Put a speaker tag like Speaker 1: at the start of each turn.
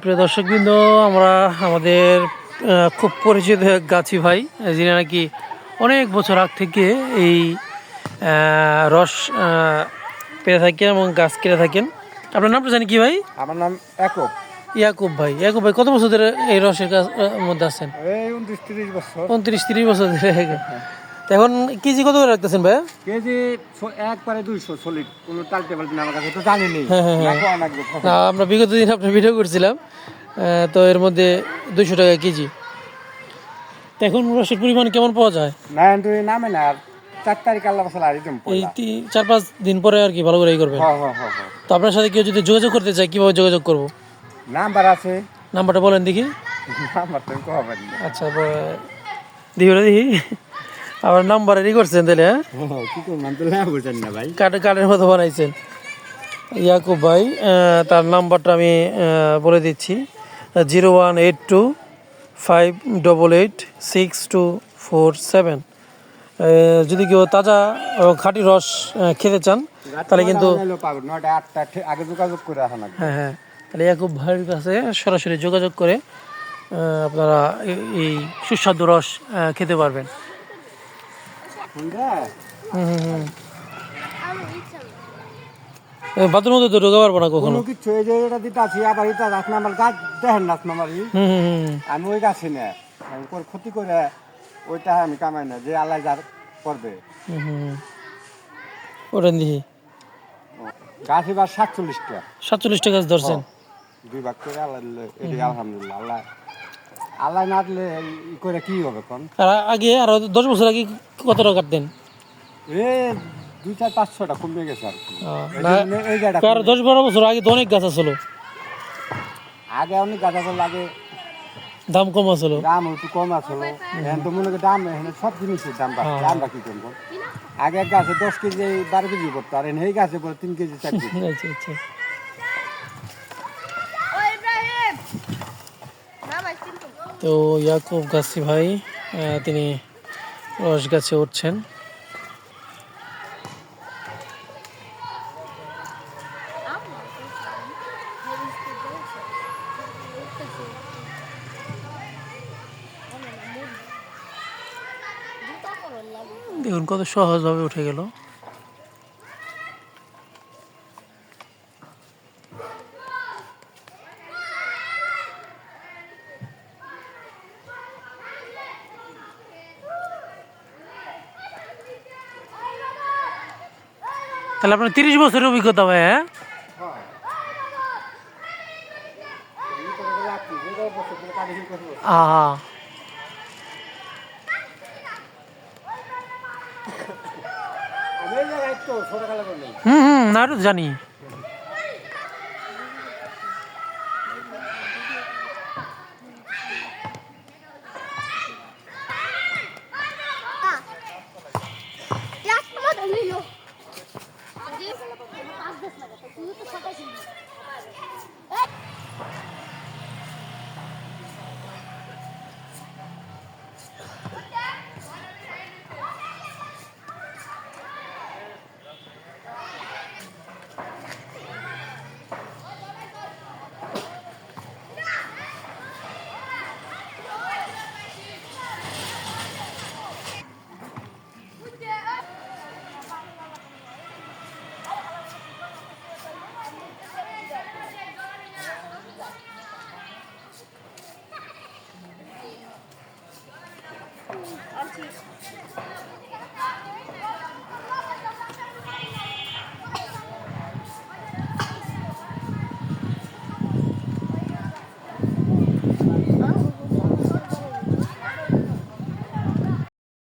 Speaker 1: প্রিয় দর্শকবৃন্দ আমরা আমাদের খুব পরিচিত গাছি ভাই যিনি নাকি অনেক বছর আগ থেকে এই রস পেয়ে থাকেন এবং গাছ কেটে থাকেন। আপনার নামটা জানি কি ভাই?
Speaker 2: আমার নাম একক
Speaker 1: ইয়াকুব ভাই। ইয়াকুব ভাই কত বছর ধরে এই রসের গাছ মধ্যে আছেন?
Speaker 2: উনত্রিশ তিরিশ বছর।
Speaker 1: উনত্রিশ তিরিশ বছর ধরে। এখন কেজি কত করে রাখতেছেন ভাই
Speaker 2: কেজি একবারে দুইশো সলিড কোনো টাল টেবিল না আমার কাছে তো জানি নেই।
Speaker 1: হ্যাঁ, হ্যাঁ, হ্যাঁ। আমরা বিগত দিন আপনার ভিডিও করছিলাম তো এর মধ্যে দুইশো টাকা কেজি। এখন রসের পরিমাণ কেমন পাওয়া যায়?
Speaker 2: না তুই নামে না চার তারিখ আল্লাহ বসাল আর
Speaker 1: এই চার পাঁচ দিন পরে আর কি ভালো করে
Speaker 2: হ্যাঁ হ্যাঁ
Speaker 1: তো আপনার সাথে কেউ যদি যোগাযোগ করতে চায় কীভাবে যোগাযোগ করব?
Speaker 2: নাম্বার আছে।
Speaker 1: নাম্বারটা বলেন দেখি। আচ্ছা দেখি। আবার নাম্বার রেডি করছেন তাহলে হ্যাঁ? কার্ডের মতো বানাইছেন। ইয়াকুব ভাই তার নাম্বারটা আমি বলে দিচ্ছি। Zero one eight two five double eight six two four seven. যদি কেউ তাজা এবং খাঁটি রস খেতে চান তাহলে কিন্তু
Speaker 2: আগে যোগাযোগ করে
Speaker 1: হ্যাঁ হ্যাঁ। তাহলে ইয়াকুব ভাইয়ের কাছে সরাসরি যোগাযোগ করে আপনারা এই সুস্বাদু রস খেতে পারবেন। বাথরুম মধ্যে তো ঢোকা পারব না কখনো।
Speaker 2: কিছু এই যে এটা দিতে আছি আবার এটা গাছ দেখেন
Speaker 1: হুম
Speaker 2: আমি ওই গাছে না আমি ক্ষতি করে ওইটা আমি কামাই না যে আল্লাহ করবে।
Speaker 1: হুম হুম ওটা দিহি
Speaker 2: গাছ এবার সাতচল্লিশটা।
Speaker 1: সাতচল্লিশটা গাছ ধরছেন।
Speaker 2: দুই ভাগ করে আল্লাহ আলহামদুলিল্লাহ আল্লাহ আল্লাহ না দিলে ই করে কি হবে কোন?
Speaker 1: আর আগে আরও দশ বছর আগে কত টাকা কাটতেন?
Speaker 2: এ দুই চার পাঁচশোটা কমে গেছে আর কি। এই জায়গাটা
Speaker 1: কারও দশ বারো বছর আগে তো অনেক গাছ আসলো।
Speaker 2: আগে অনেক গাছ আছে লাগে
Speaker 1: দাম কম আসলো।
Speaker 2: দাম একটু কম আসলো। এখন তো মনে করি দাম এখানে সব জিনিসের দাম বাড়ছে আমরা কি করব? আগে গাছে দশ কেজি বারো কেজি পড়তো আর এই গাছে পড়ে তিন কেজি চার কেজি।
Speaker 1: আচ্ছা আচ্ছা
Speaker 3: ও ইব্রাহিম না ভাই কিন্তু
Speaker 1: তো ইয়াকুব গাছি ভাই তিনি রস গাছে উঠছেন। দেখুন কত সহজভাবে উঠে গেল। তাহলে আপনার তিরিশ বছরের অভিজ্ঞতা ভাই হ্যাঁ?
Speaker 2: হ্যাঁ
Speaker 1: হুম হুম না জানি।
Speaker 3: আছি teach.